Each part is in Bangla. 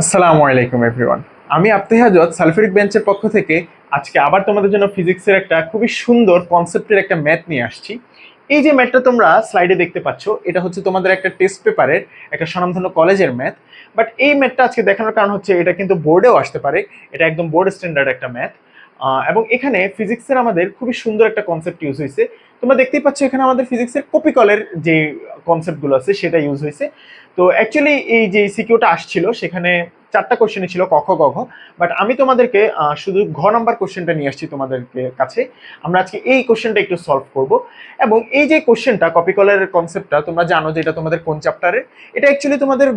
আসসালামু আলাইকুম এভরিওয়ান আমি আপ্তে হাজত সালফেরিক বেঞ্চের পক্ষ থেকে আজকে আবার তোমাদের জন্য ফিজিক্সের একটা খুবই সুন্দর কনসেপ্টের একটা ম্যাথ নিয়ে আসছি। এই যে ম্যাথটা তোমরা স্লাইডে দেখতে পাচ্ছ, এটা হচ্ছে তোমাদের একটা টেস্ট পেপারের একটা স্বনামধন্য কলেজের ম্যাথ। বাট এই ম্যাথটা আজকে দেখানোর কারণ হচ্ছে, এটা কিন্তু বোর্ডেও আসতে পারে। এটা একদম বোর্ড স্ট্যান্ডার্ড একটা ম্যাথ। এবং এখানে ফিজিক্সের আমাদের খুবই সুন্দর একটা কনসেপ্ট ইউজ হয়েছে। তোমরা দেখতেই পাচ্ছ, এখানে আমাদের ফিজিক্সের কপিকলের যে কনসেপ্টগুলো আছে, সেটা ইউজ হয়েছে। তো অ্যাকচুয়ালি এই যে সিকিউটা আসছিল, সেখানে চারটা কোশ্চেনই ছিল কখ গঘ বাট আমি তোমাদেরকে শুধু ঘ নাম্বার কোশ্চেনটা নিয়ে আসছি তোমাদেরকে কাছে। আমরা আজকে এই কোশ্চেনটা একটু সলভ করব। এবং এই যে কোশ্চেনটা কপিকলের কনসেপ্টটা তোমরা জানো যে এটা তোমাদের কোন চ্যাপ্টারের এটা অ্যাকচুয়ালি তোমাদের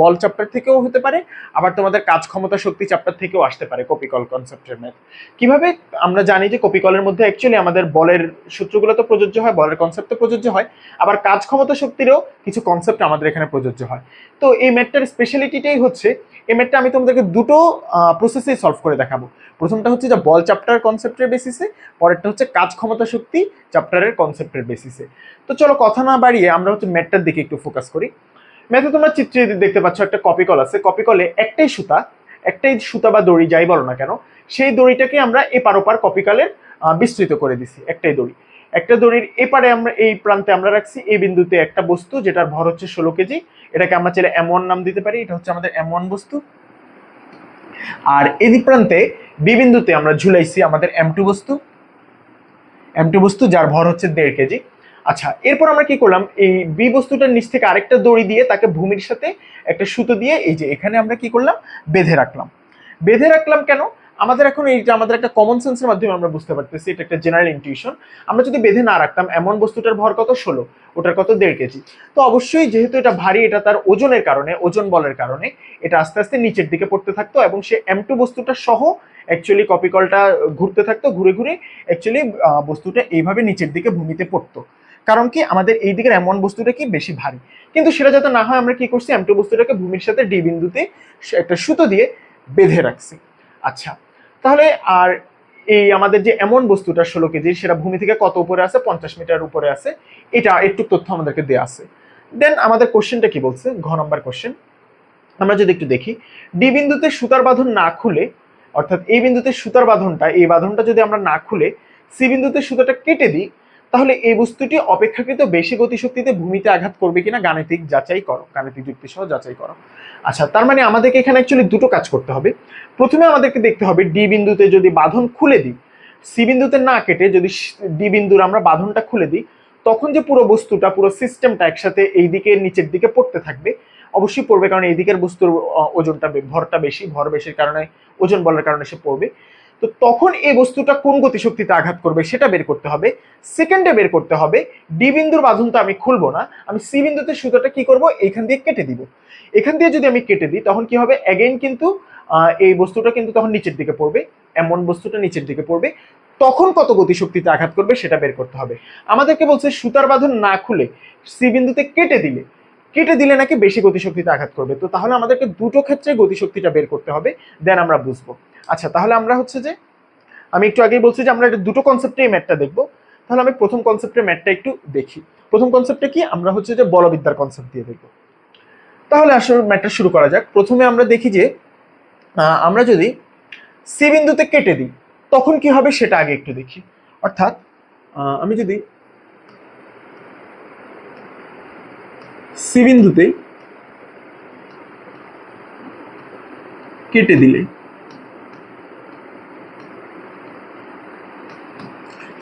বল চ্যাপ্টার থেকেও হতে পারে, আবার তোমাদের কাজ ক্ষমতা শক্তি চ্যাপ্টার থেকেও আসতে পারে কপিকল কনসেপ্টের ম্যাথ কীভাবে? আমরা জানি যে কপিকলের মধ্যে অ্যাকচুয়ালি আমাদের বলের সূত্রগুলো তো প্রযোজ্য হয় বলের কনসেপ্ট তো প্রযোজ্য হয়, আবার কাজ ক্ষমতা শক্তিরও কিছু কনসেপ্ট আমাদের এখানে প্রযোজ্য হয়। তো এই ম্যাটটার স্পেশালিটিটাই হচ্ছে, এই ম্যাটটা আমি তোমাদেরকে দুটো প্রসেসে সলভ করে দেখাবো। প্রথমটা হচ্ছে যে বল চ্যাপ্টার কনসেপ্টের বেসিসে পরেরটা হচ্ছে কাজ ক্ষমতা শক্তি চ্যাপ্টারের কনসেপ্টের বেসিসে তো চলো কথা না বাড়িয়ে আমরা হচ্ছে ম্যাটটার দিকে একটু ফোকাস করি। ম্যাথে তোমরা চিত্রে দেখতে পাচ্ছ একটা কপিকল আছে। কপিকলে একটাই সুতা একটাই সুতা বা দড়ি যাই বলো না কেন, সেই দড়িটাকে আমরা এপার ওপার কপিকালের বিস্তৃত করে দিছি, একটাই দড়ি। একটা দড়ির এপারে আমরা, এই প্রান্তে আমরা রাখছি, এই বিন্দুতে একটা বস্তু, যেটার ভর হচ্ছে ষোলো কেজি। এটাকে আমরা চাইলে এম নাম দিতে পারি, এটা হচ্ছে আমাদের এম বস্তু। আর এই প্রান্তে, বি বিন্দুতে আমরা ঝুলাইছি আমাদের এম টু বস্তু। এম টু বস্তু, যার ভর হচ্ছে দেড় কেজি। আচ্ছা এরপর আমরা কি করলাম? এই বি বস্তুটার নিচ থেকে আরেকটা দড়ি দিয়ে তাকে ভূমির সাথে একটা সুতো দিয়ে, এই যে এখানে আমরা কি করলাম? বেঁধে রাখলাম। বেঁধে রাখলাম কেন? আমাদের এখন এইটা আমাদের একটা কমন সেন্সের মাধ্যমে আমরা বুঝতে পারতেছি, এটা একটা জেনারেল ইনটিউশন আমরা যদি বেঁধে না রাখতাম, এমন বস্তুটার ভর কত? ষোলো। ওটার কত? দেড় কেজি। তো অবশ্যই যেহেতু এটা ভারী, এটা তার ওজনের কারণে, ওজন বলের কারণে, এটা আস্তে আস্তে নিচের দিকে পড়তে থাকতো এবং সে এম টু বস্তুটা সহ অ্যাকচুয়ালি কপিকলটা ঘুরতে থাকতো, ঘুরে ঘুরে অ্যাকচুয়ালি বস্তুটা এইভাবে নিচের দিকে ভূমিতে পড়তো। কারণ কি? আমাদের এই দিকের এমন বস্তুটা কি? বেশি ভারী। কিন্তু সেটা যাতে না হয়, আমরা কি করছি? এম টু বস্তুটাকে ভূমির সাথে ডি বিন্দুতে একটা সুতো দিয়ে বেঁধে রাখছি। আচ্ছা তাহলে আর এই আমাদের যে এমন বস্তুটা ষোলো কেজির সেটা ভূমি থেকে কত উপরে আছে? পঞ্চাশ মিটার উপরে আছে। এটা একটু তথ্য আমাদেরকে দেওয়া আছে। দেন আমাদের কোশ্চেনটা কি বলছে? ঘ নম্বর কোশ্চেন আমরা যদি একটু দেখি ডি বিন্দুতে সুতার বাঁধন না খুলে, অর্থাৎ এই বিন্দুতে সুতার বাঁধনটা, এই বাঁধনটা যদি আমরা না খুলে সি বিন্দুতে সুতাটা কেটে দিই তাহলে এই বস্তুটি অপেক্ষাকৃত বেশি গতিশক্তিতে ভূমিতে আঘাত করবে কিনা গাণিতিক যাচাই করো, গাণিতিক যুক্তি সহ যাচাই করো। আচ্ছা তার মানে আমাদেরকে এখানে অ্যাকচুয়ালি দুটো কাজ করতে হবে। প্রথমে আমাদেরকে দেখতে হবে ডি বিন্দুতে যদি বাঁধন খুলে দিই সি বিন্দুতে না কেটে যদি ডি বিন্দুর আমরা বাঁধনটা খুলে দিই, তখন যে পুরো বস্তুটা, পুরো সিস্টেমটা একসাথে এই দিকে নিচের দিকে পড়তে থাকবে। অবশ্যই পড়বে কারণ এই দিকের বস্তুর ওজনটা ভরটা বেশি, ভর বেশির কারণে, ওজন বলার কারণে সে পড়বে। তো তখন এই বস্তুটা কোন গতিশক্তিতে আঘাত করবে সেটা বের করতে হবে। সেকেন্ডে বের করতে হবে ডি বিন্দুর তো আমি খুলবো না, আমি সি বিন্দুতে সুতোটা কি করব? এখান দিয়ে কেটে দিব। এখান দিয়ে যদি আমি কেটে দিই, তখন কি হবে? অ্যাগেইন কিন্তু এই বস্তুটা কিন্তু তখন নিচের দিকে পড়বে, এমন বস্তুটা নিচের দিকে পড়বে। তখন কত গতিশক্তিতে আঘাত করবে সেটা বের করতে হবে। আমাদেরকে বলছে সুতার বাঁধন না খুলে সি বিন্দুতে কেটে দিলে কেটে দিলে নাকি বেশি গতিশক্তিতে আঘাত করবে। তো তাহলে আমাদেরকে দুটো ক্ষেত্রে গতিশক্তিটা বের করতে হবে দেন আমরা বুঝব। আচ্ছা তাহলে আমরা হচ্ছে যে, আমি একটু আগেই বলছি যে আমরা দুটো কনসেপ্টে এই ম্যাথটা দেখব। তাহলে আমি প্রথম কনসেপ্টের ম্যাথটা একটু দেখি। প্রথম কনসেপ্টে কি? আমরা হচ্ছে যে বলবিদ্যার কনসেপ্ট দিয়ে দেখব। তাহলে আসলে ম্যাটটা শুরু করা যাক। প্রথমে আমরা দেখি যে আমরা যদি সি বিন্দুতে কেটে দিই, তখন কি হবে সেটা আগে একটু দেখি। অর্থাৎ আমি যদি সি বিন্দুতে কেটে দিলে।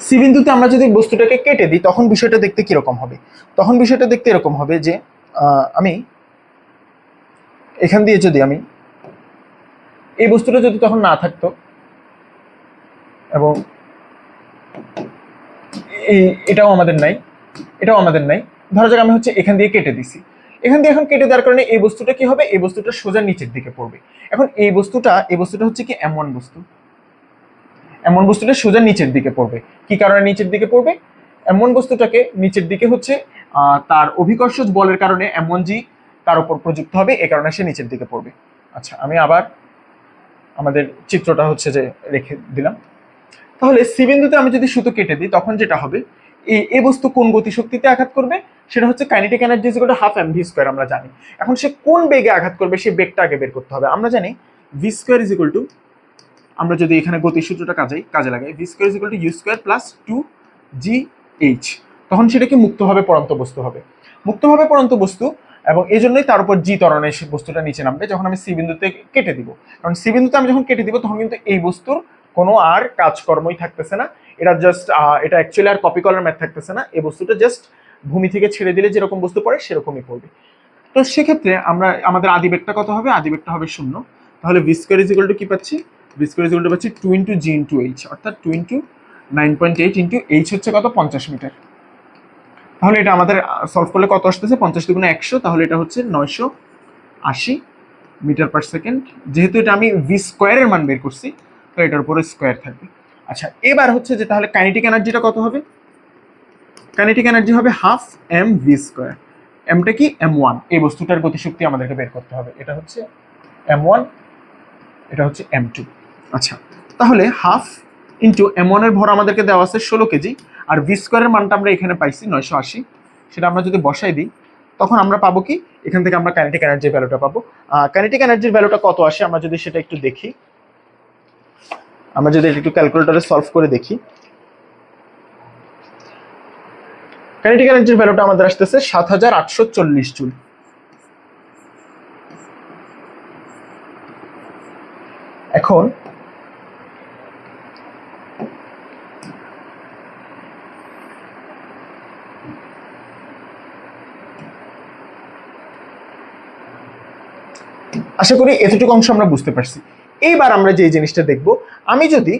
সি বিন্দুতে আমরা যদি বস্তুটাকে কেটে দিই, তখন বিষয়টা দেখতে কীরকম হবে? তখন বিষয়টা দেখতে এরকম হবে যে আমি এখান দিয়ে যদি আমি এই বস্তুটা যদি তখন না থাকতো এবং এই, এটাও আমাদের নাই, এটাও আমাদের নাই ধরা যাক আমি হচ্ছে এখান দিয়ে কেটে দিছি। এখান দিয়ে এখন কেটে দেওয়ার কারণে এই বস্তুটা কি হবে? এই বস্তুটা সোজা নিচের দিকে পড়বে। এখন এই বস্তুটা এই বস্তুটা হচ্ছে কি এমন বস্তু। এমন বস্তুটা সোজা নিচের দিকে পড়বে। কি কারণে নিচের দিকে পড়বে? এমন বস্তুটাকে নিচের দিকে হচ্ছে তার অভিকর্ষ বলের কারণে এমন জি তার উপর প্রযুক্ত হবে, এ কারণে সে নিচের দিকে পড়বে। আচ্ছা আমি আবার আমাদের চিত্রটা হচ্ছে যে রেখে দিলাম। তাহলে সি বিন্দুতে আমি যদি সুতো কেটে দিই, তখন যেটা হবে? এই বস্তু কোন গতিশক্তিতে আঘাত করবে? সেটা হচ্ছে kinetic energy is half m v square আমরা জানি। এখন সে কোন বেগে আঘাত করবে সেই বেগটা আগে বের করতে হবে। আমরা জানি v square is equal to আমরা যদি এখানে গতির সূত্রটা কাজে কাজে লাগাই v square is equal to u square plus two g h তখন সেটা কি মুক্তভাবে পড়ন্ত বস্তু হবে। মুক্তভাবে পড়ন্ত বস্তু, এবং এই জন্যই তার উপর জি ত্বরণে সেই বস্তুটা নিচে নামবে, যখন আমি সি বিন্দুতে কেটে দিব। কারণ সি বিন্দুতে আমি যখন কেটে দিব, তখন কিন্তু এই বস্তুর কোনো আর কাজকর্মই থাকতেছে না। এটা জাস্ট এটা অ্যাকচুয়ালি আর কপি করার ম্যাথ থাকতেছে না। এই বস্তুটা জাস্ট ভূমি থেকে ছেড়ে দিলে যেরকম বস্তু পড়ে, সেরকমই পড়বে। তো সেক্ষেত্রে আমরা, আমাদের আদিবেগটা কত হবে? আদিবেগটা হবে শূন্য। তাহলে v square is equal to কি পাচ্ছি? V square is equal to পাচ্ছি two into g into h অর্থাৎ two into nine point eight into h হচ্ছে কত? পঞ্চাশ মিটার তাহলে এটা আমাদের সলভ করলে কত আসতেছে? পঞ্চাশ দুগুণে একশো। তাহলে এটা হচ্ছে নয়শো আশি মিটার পার সেকেন্ড যেহেতু এটা আমি ভি স্কোয়ারের মান বের করছি, তো এটার উপরে স্কোয়ার থাকবে। আচ্ছা এবার হচ্ছে যে তাহলে কাইনেটিক এনার্জিটা কত হবে? কাইনেটিক এনার্জি হবে হাফ এম ভি স্কোয়ার এমটা কি? এম ওয়ান এই বস্তুটার গতিশক্তি আমাদেরকে বের করতে হবে। এটা হচ্ছে এম ওয়ান এটা হচ্ছে এম টু আচ্ছা তাহলে হাফ ইন্টু এম ওয়ানের ভর আমাদেরকে দেওয়া আছে ষোলো কেজি, আর ভি স্কোয়ারের মানটা আমরা এখানে পাইছি নয়শো আশি। সেটা আমরা যদি বসাই দিই, তখন আমরা পাবো কি? এখান থেকে আমরা কাইনেটিক এনার্জির ভ্যালুটা পাবো। কাইনেটিক এনার্জির ভ্যালুটা কত আসে? আমরা যদি সেটা একটু দেখি। আমরা যদি একটু ক্যালকুলেটরে সলভ করে দেখি। কাইনেটিক এনার্জির ভ্যালুটা আমাদের আসতেছে সাত হাজার আটশো চল্লিশ জুল। এখন আশা করি এতটুকু অংশ আমরা বুঝতে পারছি। এইবার আমরা যে জিনিসটা দেখব, আমি যদি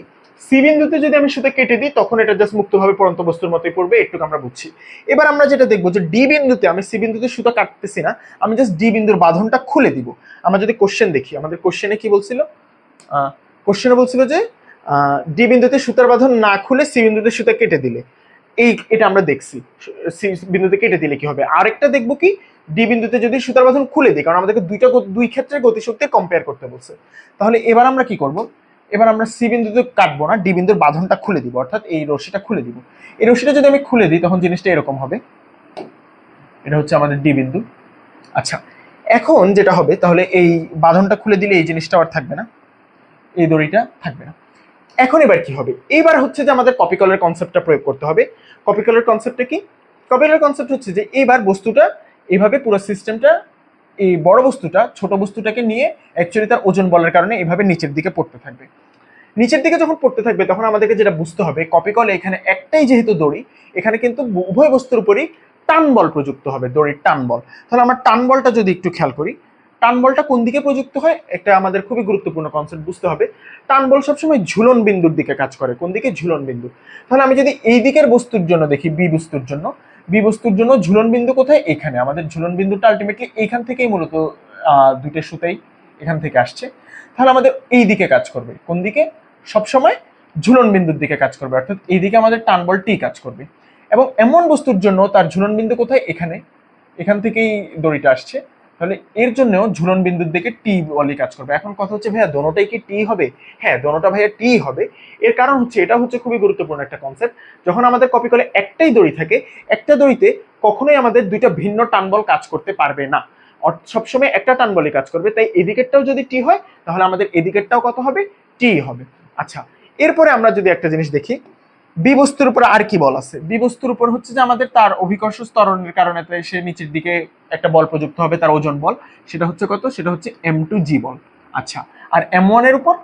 সি বিন্দুতে যদি আমি সুতা কেটে দিই, তখন এটা জাস্ট মুক্তভাবে পরন্ত বস্তুর মতোই পড়বে একটু আমরা বুঝছি। এবার আমরা যেটা দেখব যে ডি বিন্দুতে, আমি সি বিন্দুতে সুতা কাটতেছি না, আমি জাস্ট ডি বিন্দুর বাঁধনটা খুলে দিব। আমরা যদি কোশ্চেন দেখি, আমাদের কোশ্চেনে কি বলছিল? কোশ্চেনে বলছিল যে ডি বিন্দুতে সুতার বাঁধন না খুলে সি বিন্দুতে সুতা কেটে দিলে। এই, এটা আমরা দেখছি। সি বিন্দুতে কেটে দিলে কি হবে? আরেকটা দেখব কি? ডি বিন্দুতে যদি সুতার বাঁধন খুলে দিই, কারণ আমাদেরকে দুইটা দুই ক্ষেত্রে গতিশক্তি কম্পেয়ার করতে বলছে। তাহলে এবার আমরা কি করব? এবার আমরা সি বিন্দুতে কাটবো না ডি বিন্দুর বাঁধনটা খুলে দিব, অর্থাৎ এই রশিটা খুলে দিব। এই রশিটা যদি আমি খুলে দিই, তখন জিনিসটা এরকম হবে। এটা হচ্ছে আমাদের ডি বিন্দু। আচ্ছা এখন যেটা হবে, তাহলে এই বাঁধনটা খুলে দিলে এই জিনিসটা আর থাকবে না। এই দড়িটা থাকবে না। এখন এবার কি হবে? এবার হচ্ছে যে আমাদের কপি কলের কনসেপ্টটা প্রয়োগ করতে হবে। কপি কলের কনসেপ্টটা কি? কপি কলের কনসেপ্ট হচ্ছে যে এবার বস্তুটা এইভাবে পুরো সিস্টেমটা এই বড় বস্তুটা, ছোট বস্তুটাকে নিয়ে অ্যাকচুয়ালি তার ওজন বলের কারণে এভাবে নিচের দিকে পড়তে থাকবে। নিচের দিকে যখন পড়তে থাকবে, তখন আমাদেরকে যেটা বুঝতে হবে কপি কলে এখানে একটাই যেহেতু দড়ি, এখানে কিন্তু উভয় বস্তুর উপরই টান বল প্রযুক্ত হবে, দড়ির টান বল। তাহলে আমরা টান বলটা যদি একটু খেয়াল করি, টান বলটা কোন দিকে প্রযুক্ত হয়? একটা আমাদের খুবই গুরুত্বপূর্ণ কনসেপ্ট বুঝতে হবে। টান বল সবসময় ঝুলন বিন্দুর দিকে কাজ করে, কোন দিকে ঝুলন বিন্দু? তাহলে আমি যদি এই দিকের বস্তুর জন্য দেখি বি বস্তুর জন্য বি বস্তুর জন্য ঝুলন বিন্দু কোথায়? এখানে। আমাদের ঝুলন বিন্দুটা আলটিমেটলি এইখান থেকেই মূলত দুইটা সুতাই এখান থেকে আসছে। তাহলে আমাদের এই দিকে কাজ করবে। কোন দিকে? সবসময় ঝুলন বিন্দুর দিকে কাজ করবে। অর্থাৎ এই দিকে আমাদের টান বলটি কাজ করবে। এবং এমন বস্তুর জন্য তার ঝুলন বিন্দু কোথায়? এখানে। এখান থেকেই দড়িটা আসছে। তাহলে এর জন্যও ঝুলন বিন্দুর দিকে টি বলই কাজ করবে। এখন কথা হচ্ছে, ভাইয়া, দোনোটাই কি টি হবে? হ্যাঁ দোনোটা ভাইয়া টি হবে। এর কারণ হচ্ছে, এটা হচ্ছে খুবই গুরুত্বপূর্ণ একটা কনসেপ্ট যখন আমাদের কপি করে একটাই দড়ি থাকে, একটা দড়িতে কখনোই আমাদের দুইটা ভিন্ন টানবল কাজ করতে পারবে না। সবসময় একটা টানবলই কাজ করবে। তাই এদিকেরটাও যদি টি হয়, তাহলে আমাদের এদিকেরটাও কত হবে? টি হবে। আচ্ছা এরপরে আমরা যদি একটা জিনিস দেখি বি বস্তুর উপর আর কি বল আছে? বি বস্তুর উপর হচ্ছে যে আমাদের তার অভিকর্ষ স্তরণের কারণে সে নিচের দিকে একটা বল প্রযুক্ত হবে, তার ওজন বল। সেটা হচ্ছে কত? সেটা হচ্ছে এম টু জি বল। আচ্ছা আর এম ওয়ানের উপর?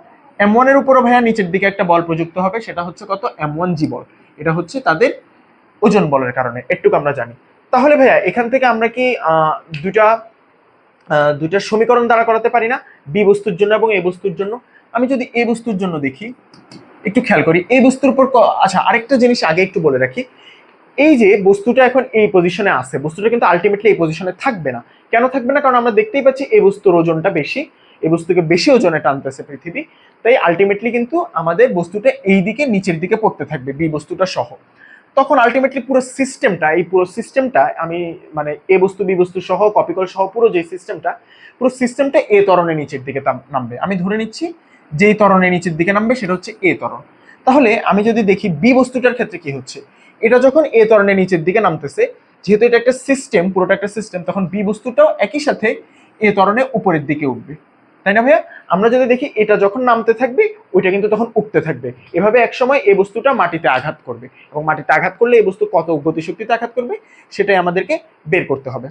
এম ওয়ানের উপরও ভাইয়া নিচের দিকে একটা বল প্রযুক্ত হবে, সেটা হচ্ছে কত? এম ওয়ান জি বল। এটা হচ্ছে তাদের ওজন বলের কারণে একটুকু আমরা জানি। তাহলে ভাইয়া, এখান থেকে আমরা কি দুটা দুটা সমীকরণ দ্বারা করাতে পারি না? বি বস্তুর জন্য এবং এ বস্তুর জন্য। আমি যদি এ বস্তুর জন্য দেখি একটু খেয়াল করি। এই বস্তুর উপর আচ্ছা আরেকটা জিনিস আগে একটু বলে রাখি। এই যে বস্তুটা এখন এই পজিশনে আছে, বস্তুটা কিন্তু আলটিমেটলি এই পজিশনে থাকবে না। কেন থাকবে না? কারণ আমরা দেখতেই পাচ্ছি এই বস্তুর ওজনটা বেশি, এই বস্তুকে বেশি ওজনে টানতেছে পৃথিবী। তাই আলটিমেটলি কিন্তু আমাদের বস্তুটা এই দিকে নিচের দিকে পড়তে থাকবে, বি বস্তুটা সহ। তখন আলটিমেটলি পুরো সিস্টেমটা এই পুরো সিস্টেমটা আমি মানে এ বস্তু, বি বস্তু সহ কপিকল সহ, পুরো যে সিস্টেমটা পুরো সিস্টেমটা এ ত্বরণের নিচের দিকে নামবে। আমি ধরে নিচ্ছি যেই ত্বরণের নিচের দিকে নামবে সেটা হচ্ছে এ ত্বরণ তাহলে আমি যদি দেখি বি বস্তুটার ক্ষেত্রে কি হচ্ছে? এটা যখন এ ত্বরণের নিচের দিকে নামতেছে, যেহেতু এটা একটা সিস্টেম পুরোটা একটা সিস্টেম তখন বি বস্তুটাও একই সাথে এ ত্বরণে উপরের দিকে উঠবে। তাই না ভাইয়া? আমরা যদি দেখি এটা যখন নামতে থাকবে, ওইটা কিন্তু তখন উঠতে থাকবে। এভাবে একসময় এই বস্তুটা মাটিতে আঘাত করবে। এবং মাটিতে আঘাত করলে এই বস্তু কত গতিশক্তিতে আঘাত করবে, সেটাই আমাদেরকে বের করতে হবে।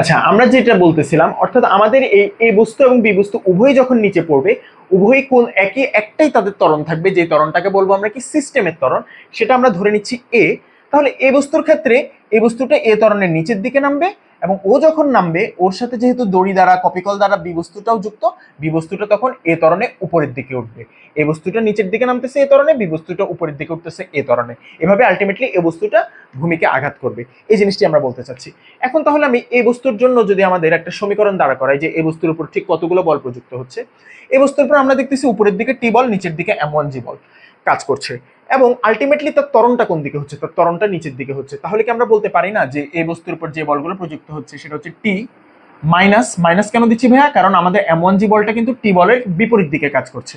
আচ্ছা আমরা যেটা বলতেছিলাম, অর্থাৎ আমাদের এই এ বস্তু এবং বি বস্তু উভয়ই যখন নিচে পড়বে, উভয়ই কোন একই একটাই তাদের ত্বরণ থাকবে, যে ত্বরণটাকে বলব আমরা কি? সিস্টেমের ত্বরণ। সেটা আমরা ধরে নিচ্ছি এ তাহলে এ বস্তুর ক্ষেত্রে, এ বস্তুটা এ ত্বরণের নিচের দিকে নামবে এবং ও যখন নামবে, ওর সাথে যেহেতু দড়ি দ্বারা, কপিকল দ্বারা বি বস্তুটাও যুক্ত বি বস্তুটা তখন এ ত্বরণে উপরের দিকে উঠবে। এ বস্তুটা নিচের দিকে নামতেছে এ ত্বরণে বি বস্তুটা উপরের দিকে উঠতেছে এ ত্বরণে। এভাবে আলটিমেটলি এ বস্তুটা ভূমিকে আঘাত করবে। এই জিনিসটি আমরা বলতে চাচ্ছি। এখন তাহলে আমি এই বস্তুর জন্য যদি আমাদের একটা সমীকরণ দ্বারা করাই যে এই বস্তুর উপর ঠিক কতগুলো বল প্রযুক্ত হচ্ছে এই বস্তুর উপর আমরা দেখতেছি উপরের দিকে টি বল, নিচের দিকে এম ওয়ান জি বল কাজ করছে। এবং আলটিমেটলি তার তরণটা কোন দিকে হচ্ছে? তার তরণটা নিচের দিকে হচ্ছে। তাহলে কি আমরা বলতে পারি না যে এই বস্তুর উপর যে বলগুলো প্রযুক্ত হচ্ছে, সেটা হচ্ছে টি মাইনাস মাইনাস কেন দিচ্ছি ভাইয়া? কারণ আমাদের এম ওয়ান জি বলটা কিন্তু টি বলের বিপরীত দিকে কাজ করছে।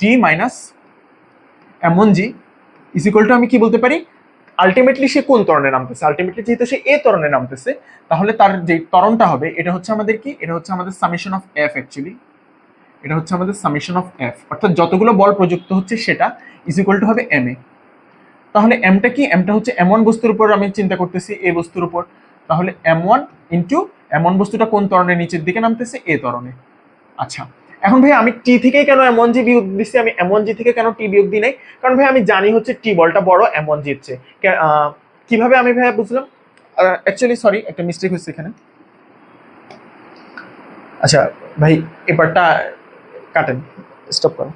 T minus m one g is equal to আমি কি বলতে পারি? আলটিমেটলি সে কোন তরণে নামতেছে? আলটিমেটলি যেহেতু সে এ তরণে নামতেছে, তাহলে তার যে তরণটা হবে, এটা হচ্ছে আমাদের কি? এটা হচ্ছে আমাদের সামেশন অফ এফ অ্যাকচুয়ালি এটা হচ্ছে আমাদের সামেশন অফ এফ অর্থাৎ যতগুলো বল প্রযুক্ত হচ্ছে সেটা ইজ ইকুয়াল টু হবে এম এ তাহলে এমটা কি? এমটা হচ্ছে এমন বস্তুর উপর আমি চিন্তা করতেছি এ বস্তুর উপর। তাহলে এম ওয়ান ইন্টু এমন বস্তুটা কোন ত্বরণের নিচের দিকে নামতেছে? এ ত্বরণে। আচ্ছা এখন ভাই আমি টি থেকে কেন এমন জি বিয়োগ দিচ্ছি আমি এমন জি থেকে কেন টি বিয়োগ দিই নাই? কারণ ভাই আমি জানি হচ্ছে টি বলটা বড় এমন জি চেয়ে। কীভাবে আমি ভাইয়া বুঝলাম? অ্যাকচুয়ালি সরি একটা মিস্টেক হচ্ছে এখানে। আচ্ছা ভাই, এবারটা কাটেন স্টপ করো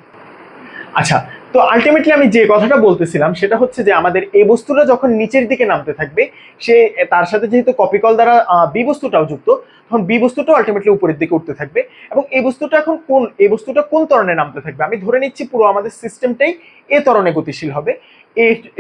আচ্ছা তো আলটিমেটলি আমি যে কথাটা বলতেছিলাম, সেটা হচ্ছে যে আমাদের এই বস্তুটা যখন নিচের দিকে নামতে থাকবে, সে, তার সাথে যেহেতু কপিকল দ্বারা বি বস্তুটাও যুক্ত, তখন বি বস্তুটাও আলটিমেটলি উপরের দিকে উঠতে থাকবে এবং এই বস্তুটা এখন কোন, এই বস্তুটা কোন ত্বরণে নামতে থাকবে? আমি ধরে নিচ্ছি পুরো আমাদের সিস্টেমটাই এ তরণে গতিশীল হবে।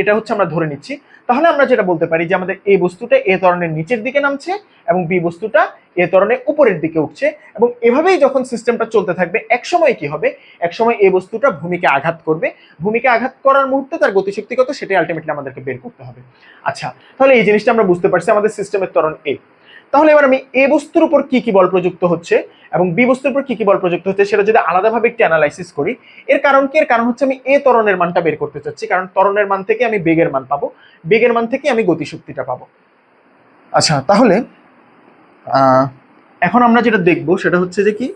এটা হচ্ছে আমরা ধরে নিচ্ছি। তাহলে আমরা যেটা বলতে পারি যে আমাদের এ বস্তুটা এ ধরনের নিচের দিকে নামছে এবং বি বস্তুটা এ ধরনের উপরের দিকে উঠছে এবং এভাবেই যখন সিস্টেমটা চলতে থাকবে এক সময় কি হবে? এক সময় এই বস্তুটা ভূমিকে আঘাত করবে। ভূমিকে আঘাত করার মুহূর্তে তার গতিশক্তি কত সেটাই আলটিমেটলি আমাদেরকে বের করতে হবে। আচ্ছা তাহলে এই জিনিসটা আমরা বুঝতে পারছি আমাদের সিস্টেমের ত্বরণ এ তাহলে এবার আমি এ বস্তুর উপর কি কি বল প্রযুক্ত হচ্ছে এবং বি বস্তুর উপর কি কি বল প্রযুক্ত হচ্ছে সেটা যদি আলাদাভাবে একটু অ্যানালাইসিস করি, এর কারণ কি? এর কারণ হচ্ছে আমি এ ত্বরণের মানটা বের করতে চাচ্ছি, কারণ ত্বরণের মান থেকে আমি বেগের মান পাবো, বেগের মান থেকে আমি গতিশক্তিটা পাবো। আচ্ছা তাহলে এখন আমরা যেটা দেখব সেটা হচ্ছে যে কি?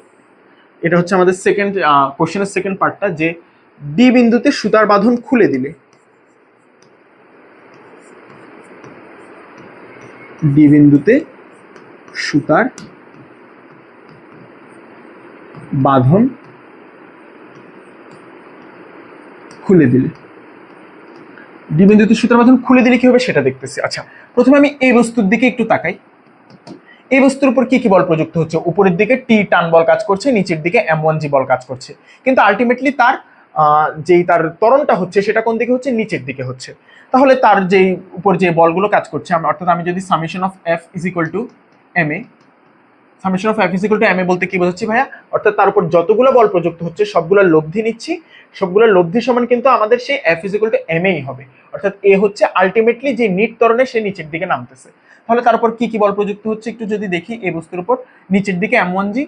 এটা হচ্ছে আমাদের সেকেন্ড কোশ্চেনের সেকেন্ড পার্টটা যে ডি বিন্দুতে সুতার বাঁধন খুলে দিলে। ডি বিন্দুতে সুতার বাঁধন খুলে দিলে। ডি বিন্দুতে সুতার বাঁধন খুলে দিলে কি হবে সেটা দেখতেছি। আচ্ছা প্রথমে আমি এই বস্তুর দিকে একটু তাকাই। এই বস্তুর উপর কি কি বল প্রযুক্ত হচ্ছে? উপরের দিকে টি টান বল কাজ করছে, নিচের দিকে এম ওয়ান জি বল কাজ করছে। কিন্তু আলটিমেটলি তার যেই তার তরণটা হচ্ছে, সেটা কোন দিকে হচ্ছে? নিচের দিকে হচ্ছে। তাহলে তার যেই উপর যে বলগুলো কাজ করছে অর্থাৎ আমি যদি summation of f is equal to m a summation of f equal to m a বলতে কি বোঝাচ্ছি ভাইয়া? অর্থাৎ তার উপর যতগুলো বল প্রযুক্ত হচ্ছে, সবগুলোর লব্ধি নিচ্ছি। সবগুলোর লব্ধি সমান কিন্তু আমাদের সেই এফ ইকুয়াল টু এম এই হবে। অর্থাৎ এ হচ্ছে আলটিমেটলি যে নিট ত্বরণে সে নিচের দিকে নামতেছে। তাহলে তার উপর কি কি বল প্রযুক্ত হচ্ছে একটু যদি দেখি এই বস্তুর উপর। নিচের দিকে m one g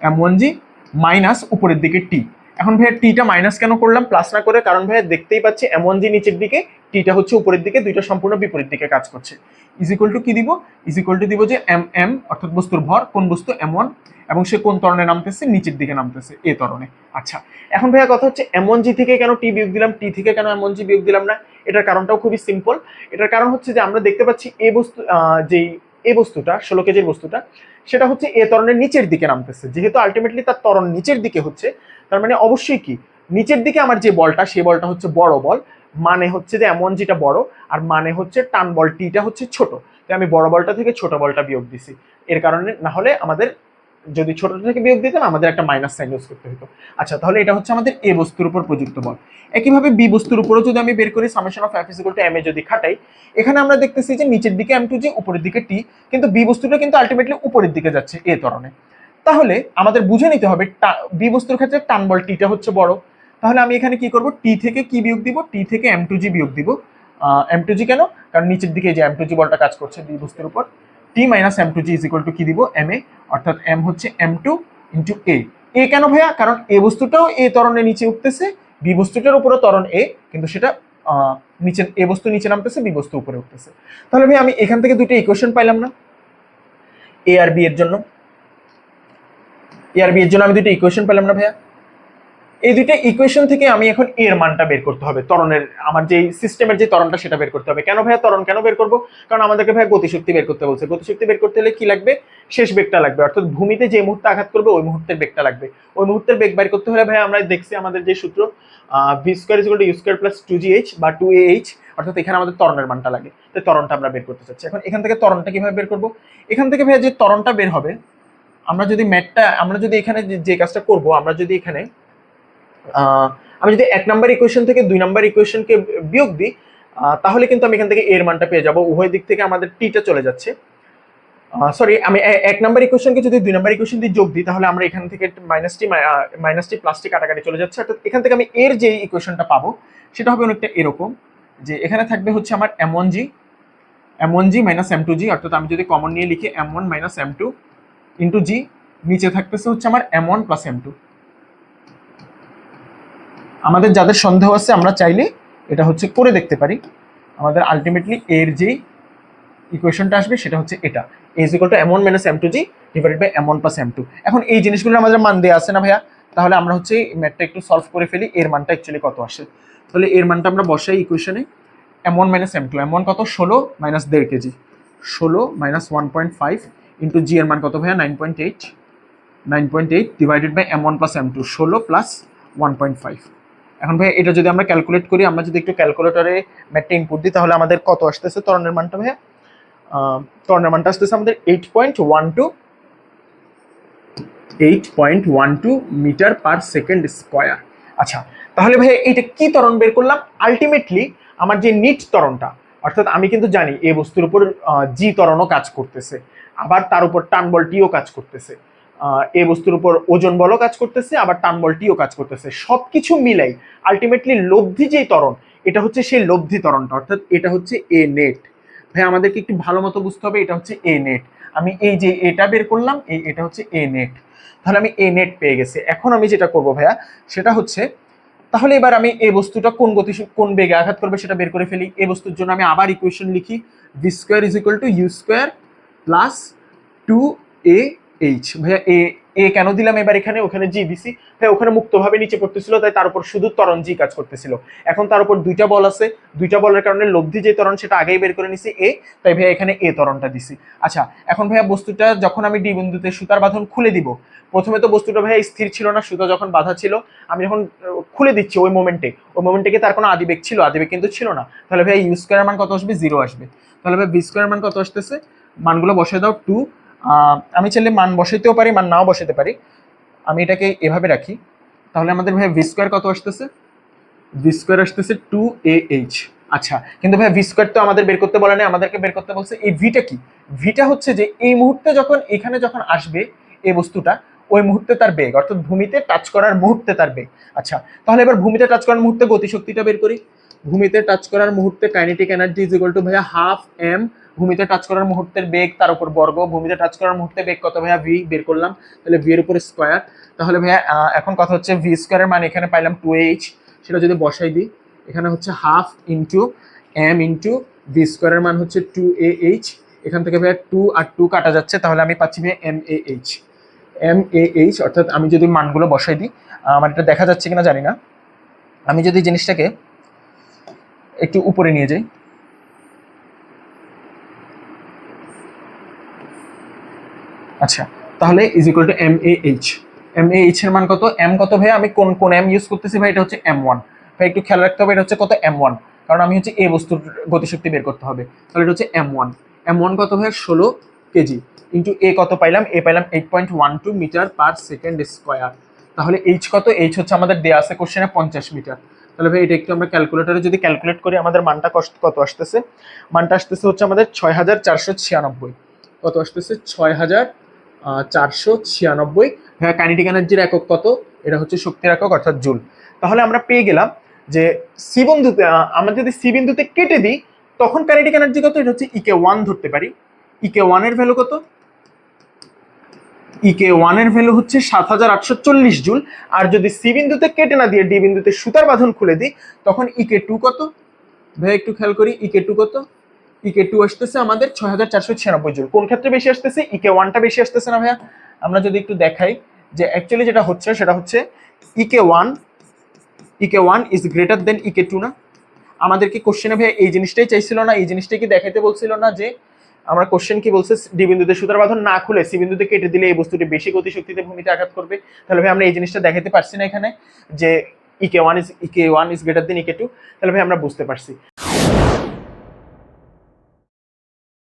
m one g minus উপরের দিকে টি এখন ভাইয়া টিটা মাইনাস কেন করলাম? প্লাস না করে কারণ ভাইয়া দেখতেই পাচ্ছি এমন জি নিচের দিকে টিটা হচ্ছে উপরের দিকে, দুইটা সম্পূর্ণ বিপরীত দিকে কাজ করছে। ইজ টু কি দিব? ইজ টু দিব যে এম এম অর্থাৎ বস্তুর ভর, কোন বস্তু এম ওয়ান এবং সে কোন ত্বরণে নামতেছে? নিচের দিকে নামতেছে এ ত্বরণে। আচ্ছা এখন ভাইয়া কথা হচ্ছে এমন জি থেকে কেন টি বিয়োগ দিলাম? টি থেকে কেন এমন জি বিয়োগ দিলাম না? এটার কারণটাও খুবই সিম্পল এটার কারণ হচ্ছে যে আমরা দেখতে পাচ্ছি এ বস্তু যেই এ বস্তুটা, ষোলো কেজির বস্তুটা, সেটা হচ্ছে এ ত্বরণের নিচের দিকে নামতেছে। যেহেতু আলটিমেটলি তার তরণ নিচের দিকে হচ্ছে তার মানে অবশ্যই কি? নিচের দিকে আমার যে বলটা সেই বলটা হচ্ছে বড় বল। মানে হচ্ছে যে এমন যেটা বড়, আর মানে হচ্ছে টান বল টিটা হচ্ছে ছোট। তো আমি বড় বলটা থেকে ছোট বলটা বিয়োগ দিছি। এর কারণে না হলে আমাদের, যদি ছোটটা থেকে বিয়োগ দিতাম, আমাদের একটা মাইনাস সাইন ইউজ করতে হতো। আচ্ছা তাহলে এটা হচ্ছে আমাদের এ বস্তুর উপর প্রযুক্ত বল। একইভাবে বি বস্তুর উপরও যদি আমি বের করি summation of f equal to m a যদি খাটাই, এখানে আমরা দেখতেছি যে নিচের দিকে এম টু জি উপরের দিকে টি, কিন্তু বি বস্তুটা কিন্তু আলটিমেটলি উপরের দিকে যাচ্ছে এ ত্বরণে। তাহলে আমাদের বুঝে নিতে হবে বি বস্তুর ক্ষেত্রে টান বল টিটা হচ্ছে বড়। তাহলে আমি এখানে কি করব? টি থেকে কি বিয়োগ দিব? টি থেকে এম টু জি বিয়োগ দিব। এম টু জি কেন? কারণ নিচের দিকে যে এম টু জি বলটা কাজ করছে বি বস্তুর উপর। T minus m two g is equal to কি দিব? এম এ অর্থাৎ এম হচ্ছে m two into a a কেন ভাইয়া? কারণ এ বস্তুটাও এ ত্বরণের নিচে উঠতেছে বি বস্তুটার উপরে ত্বরণ এ কিন্তু সেটা নিচে এ বস্তু নিচে নামতেছে বি বস্তু উপরে উঠতেছে। তাহলে ভাই আমি এখান থেকে দুটো ইকুয়েশন পাইলাম না। এ আর বি এর জন্য। বি এর জন্য আমি দুটো ইকুয়েশন পেলাম না ভাইয়া? এই দুইটা ইকুয়েশন থেকে আমি এখন এর মানটা বের করতে হবে, ত্বরণের, আমার যে সিস্টেমের যে ত্বরণটা সেটা বের করতে হবে। কেন ভাইয়া ত্বরণ কেন বের করব? কারণ আমাদেরকে ভাইয়া গতিশক্তি বের করতে বলছে। গতিশক্তি বের করতে হলে কি লাগবে? শেষ বেগটা লাগবে। অর্থাৎ ভূমিতে যে মুহূর্তে আঘাত করবে, ওই মুহূর্তের বেগটা লাগবে। ওই মুহূর্তের বেগ বের করতে হলে ভাইয়া আমরা দেখছি আমাদের যে সূত্র v square is plus two g h বা টু এ এইচ অর্থাৎ এখানে আমাদের ত্বরণের মানটা লাগে। তো ত্বরণটা আমরা বের করতে চাচ্ছি। এখন এখান থেকে ত্বরণটা কীভাবে বের করব? এখান থেকে ভাইয়া যে ত্বরণটা বের হবে আমরা যদি ম্যাটটা, আমরা যদি এখানে যে- কাজটা করব, আমরা যদি এখানে আমি যদি এক নাম্বার ইকুয়েশন থেকে দুই নাম্বার ইকুয়েশনকে বিয়োগ দিই তাহলে কিন্তু আমি এখান থেকে এর মানটা পেয়ে যাব। উভয় দিক থেকে আমাদের টিটা চলে যাচ্ছে। সরি আমি এক নাম্বার ইকুয়েশনকে যদি দুই নাম্বার ইকুয়েশন দিয়ে যোগ দিই, তাহলে আমরা এখান থেকে minus t minus t plus t কাটাকাটি চলে যাচ্ছে। অর্থাৎ এখান থেকে আমি এর যে ইকুয়েশনটা পাবো, সেটা হবে অনেকটা এরকম, যে এখানে থাকবে হচ্ছে আমার m one g m one g minus m two g অর্থাৎ আমি যদি কমন নিয়ে লিখি m one minus m two into g নিচে থাকতেছে হচ্ছে আমার m one plus m two আমাদের যাদের সন্দেহ আছে, আমরা চাইলে এটা হচ্ছে করে দেখতে পারি। আমাদের আলটিমেটলি এর যে ইকুয়েশনটা আসবে, সেটা হচ্ছে এটা। Is equal to m one minus m two g divided by m one plus m two এখন এই জিনিসগুলো আমাদের মান দেওয়া আছে না ভাইয়া? তাহলে আমরা হচ্ছে ম্যাথটা একটু সলভ করে ফেলি, এর মানটা অ্যাকচুয়ালি কত আসে? তাহলে এর মানটা আমরা বসাই ইকুয়েশনে m one minus m two m one কত? ষোলো মাইনাস দেড় কেজি। ষোলো minus one point five into g এর মান কত ভাইয়া? Nine point eight nine point eight divided by m one plus m two ষোলো প্লাস ওয়ান পয়েন্ট ফাইভ এখন ভাইয়া এটা যদি আমরা ক্যালকুলেট করি আমরা যদি একটু ক্যালকুলেটরে ম্যাটটা ইনপুট দিই তাহলে আমাদের কত আসতেছে তরণের মানটা ভাইয়া? আহ, ত্বরণের মানটা আসতেছে আমাদের eight point one two eight point one two meter per second square আচ্ছা তাহলে ভাইয়া এইটা কি তরণ বের করলাম? আলটিমেটলি আমার যে নিট তরণটা অর্থাৎ আমি কিন্তু জানি এই বস্তুর উপর জি তরণও কাজ করতেছে। আবার তার উপর টান বলটিও কাজ করতেছে। এ বস্তুর উপর ওজন বলও কাজ করতেছে, আবার টান বলটিও কাজ করতেছে। সব কিছু মিলাই আলটিমেটলি লব্ধি যেই ত্বরণ, এটা হচ্ছে সেই লব্ধি ত্বরণটা, অর্থাৎ এটা হচ্ছে এ নেট ভাই আমাদেরকে একটু ভালো মতো বুঝতে হবে, এটা হচ্ছে এ নেট আমি এই যে এটা বের করলাম, এই এটা হচ্ছে এ নেট তাহলে আমি এ নেট পেয়ে গেছি। এখন আমি যেটা করব ভাইয়া, সেটা হচ্ছে, তাহলে এবার আমি এই বস্তুটা কোন গতি কোন বেগে আঘাত করবে সেটা বের করে ফেলি। এই বস্তুর জন্য আমি আবার ইকুয়েশন লিখি v square is equal to u square plus two a h ভাইয়া এ এ কেন দিলাম? এবার এখানে, ওখানে জি দিছি ভাই ওখানে মুক্তভাবে নিচে পড়তেছিল, তাই তার উপর শুধু ত্বরণ জি কাজ করতেছিল। এখন তার উপর দুইটা বল আছে। দুইটা বলের কারণে লব্ধি যে ত্বরণ, সেটা আগেই বের করে নিছি এ তাই ভাইয়া, এখানে এ ত্বরণটা দিছি। আচ্ছা এখন ভাইয়া, বস্তুটা যখন আমি ডি বিন্দুতে সুতার বাঁধন খুলে দিব, প্রথমে তো বস্তুটা ভাইয়া স্থির ছিল না, সুতা যখন বাঁধা ছিল, আমি যখন খুলে দিচ্ছি ওই মোমেন্টে ওই মোমেন্টে তার কোনো আদিবেগ ছিল? আদিবেগ কিন্তু ছিল না। তাহলে ভাইয়া ইউ স্কোয়ার মান কত আসবে? জিরো আসবে। তাহলে ভাই বি স্কোয়ার মান কত আসতেছে? মানগুলো বসে দাও টু আমি চাইলে মান বসাইতেও পারি, মান নাও বসাতে পারি। আমি এটাকে এভাবে রাখি। তাহলে আমাদের ভাই ভি স্কোয়ার কত আসতেছে? ভি স্কোয়ার আসতেছে টু এ এইচ আচ্ছা কিন্তু ভাই ভি স্কোয়ার তো আমাদের বের করতে বলে না আমাদেরকে বের করতে বলছে এই ভিটা কি? ভিটা হচ্ছে যে এই মুহূর্তে যখন এখানে যখন আসবে এই বস্তুটা, ওই মুহূর্তে তার বেগ, অর্থাৎ ভূমিতে টাচ করার মুহূর্তে তার বেগ। আচ্ছা তাহলে এবার ভূমিতে টাচ করার মুহূর্তে গতিশক্তিটা বের করি। ভূমিতে টাচ করার মুহূর্তে kinetic energy is equal to ভাইয়া হাফ এম ভূমিতে টাচ করার মুহূর্তের বেগ তার উপর বর্গ, ভূমিতে টাচ করার মুহূর্তে বেগ কত ভাইয়া ভি বের করলাম, তাহলে ভি এর উপর স্কোয়ার তাহলে ভাইয়া এখন কথা হচ্ছে ভি স্কোয়ারের মান এখানে পাইলাম টু এইচ সেটা যদি বসাই দিই, এখানে হচ্ছে half into m into v স্কোয়ারের মান হচ্ছে টু এ এইচ এখান থেকে ভাইয়া টু আর টু কাটা যাচ্ছে, তাহলে আমি পাচ্ছি ভাইয়া m a h m a h অর্থাৎ আমি যদি মানগুলো বসাই দিই আমার এটা দেখা যাচ্ছে কিনা জানি না, আমি যদি জিনিসটাকে একটু উপরে নিয়ে যাই। আচ্ছা তাহলে is equal to m a h m a h এর মান কত? এম কত ভাই? আমি কোন কোন এম ইউজ করতেছি ভাই? এটা হচ্ছে এম ওয়ান ভাই, একটু খেয়াল রাখতে হবে, এটা হচ্ছে কত? এম ওয়ান কারণ আমি হচ্ছে এ বস্তুর গতিশক্তি বের করতে হবে। তাহলে এটা হচ্ছে এম ওয়ান এম ওয়ান কত ভাই? ষোলো কেজি। ইন্টু এ কত পাইলাম? এ পাইলাম eight point one two meter per second square তাহলে এইচ কত? এইচ হচ্ছে আমাদের দেয়া আছে কোশ্চেনে পঞ্চাশ মিটার তাহলে ভাই, এটা একটু আমরা ক্যালকুলেটরে যদি ক্যালকুলেট করি, আমাদের মানটা কষ্ট কত আসতেছে? মানটা আসতেছে হচ্ছে আমাদের ছয় হাজার চারশো ছিয়ানব্বই। কত আসতেছে? ছয় হাজার চারশো ছিয়ানব্বই। হ্যাঁ কাইনেটিক এনার্জির একক কত? এটা হচ্ছে শক্তির একক, অর্থাৎ জুল। তাহলে আমরা পেয়ে গেলাম যে সি বিন্দুতে আমরা যদি সি বিন্দুতে কেটে দিই, তখন কাইনেটিক এনার্জি কত? এটা হচ্ছে ইকে ওয়ান ধরতে পারি। ইকে ওয়ানের ভ্যালু কত? ইকে ওয়ানের ভ্যালু হচ্ছে সাত হাজার আটশো চল্লিশ জুল। আর যদি সি বিন্দুতে কেটে না দিয়ে ডি বিন্দুতে সুতার বাঁধন খুলে দিই, তখন ইকে টু কত? ভাই, একটু খেয়াল করি ইকে টু কত? ইকে টু আসতেছে আমাদের ছয় হাজার চারশো ছিয়ানব্বই জুল। কোন ক্ষেত্রে বেশি আসতেছে? ইকে ওয়ানটা বেশি আসতেছে না, ভাইয়া? আমরা যদি একটু দেখাই যে অ্যাকচুয়ালি যেটা হচ্ছে, সেটা হচ্ছে EK one EK one is greater than EK two না? আমাদেরকে কোশ্চেনে ভাইয়া এই জিনিসটাই চাইছিল না? এই জিনিসটাই কি দেখাইতে বলছিল না যে আমরা কোশ্চেন কি বলছে? ডি বিন্দুতে সুতার বাঁধন না খুলে সি বিন্দুতে কেটে দিলে এই বস্তুটি বেশি গতি শক্তিতে ভূমিতে আঘাত করবে। তাহলে ভাই, আমরা এই জিনিসটা দেখাতে পারছি না এখানে যে E K one is E K one is greater than E K two তাহলে ভাই, আমরা বুঝতে পারছি।